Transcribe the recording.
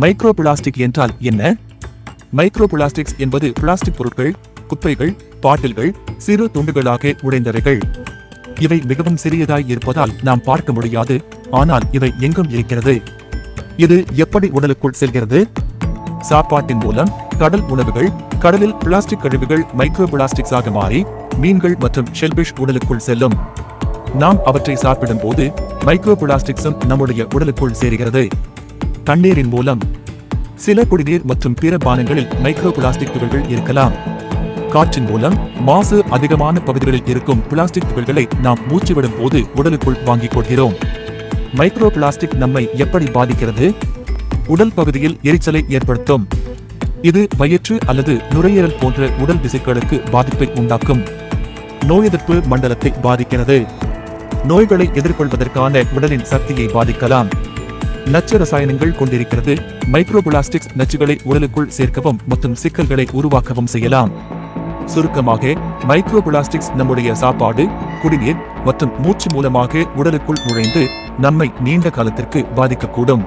Micro plastic என்றால் என்ன? Micro plastics என்பது பிளாஸ்டிக் பொருட்கள் குப்பைகள் பாட்டில்கள் சிறு துண்டுகளாக உடைந்தவைகள் இவை மிகவும் சிறியதாய் இருப்பதால் நாம் பார்க்க முடியாது ஆனால் இவை எங்கும் இருக்கிறது. இது எப்படி உடலுக்குள் செல்கிறது? சாப்பாட்டின் மூலம் கடல் உணவுகள் கடலில் பிளாஸ்டிக் கழிவுகள் மைக்ரோ பிளாஸ்டிக்ஸாக மாறி மீன்கள் மற்றும் ஷெல்பிஷ் உடலுக்குள் செல்லும். நாம் அவற்றை சாப்பிடும் போது மைக்ரோ பிளாஸ்டிக்ஸும் நம்முடைய உடலுக்குள் சேர்கிறது. தண்ணீரின் மூலம் சில குடிநீர் மற்றும் பிற பானங்களில் மைக்ரோ பிளாஸ்டிக் துகள்கள் இருக்கலாம். காற்றின் மூலம் மாசு அதிகமான பகுதிகளில் இருக்கும் பிளாஸ்டிக் துகள்களை நாம் மூச்சுவிடும் போது உடலுக்குள் வாங்கிக் கொள்கிறோம். மைக்ரோ பிளாஸ்டிக் நம்மை எப்படி பாதிக்கிறது? உடல் பகுதியில் எரிச்சலை ஏற்படுத்தும். இது வயிற்று அல்லது நுரையீரல் போன்ற உடல் திசைகளுக்கு பாதிப்பை உண்டாக்கும். நோய் எதிர்ப்பு மண்டலத்தை பாதிக்கிறது. நோய்களை எதிர்கொள்வதற்கான உடலின் சக்தியை பாதிக்கலாம். நச்சு ரசாயனங்கள் கொண்டிருக்கிறது. மைக்ரோபிளாஸ்டிக்ஸ் நச்சுகளை உடலுக்குள் சேர்க்கவும் மற்றும் சிக்கல்களை உருவாக்கவும் செய்யலாம். சுருக்கமாக மைக்ரோபிளாஸ்டிக்ஸ் நம்முடைய சாப்பாடு குடிநீர் மற்றும் மூச்சு மூலமாக உடலுக்குள் நுழைந்து நம்மை நீண்ட காலத்திற்கு பாதிக்கக்கூடும்.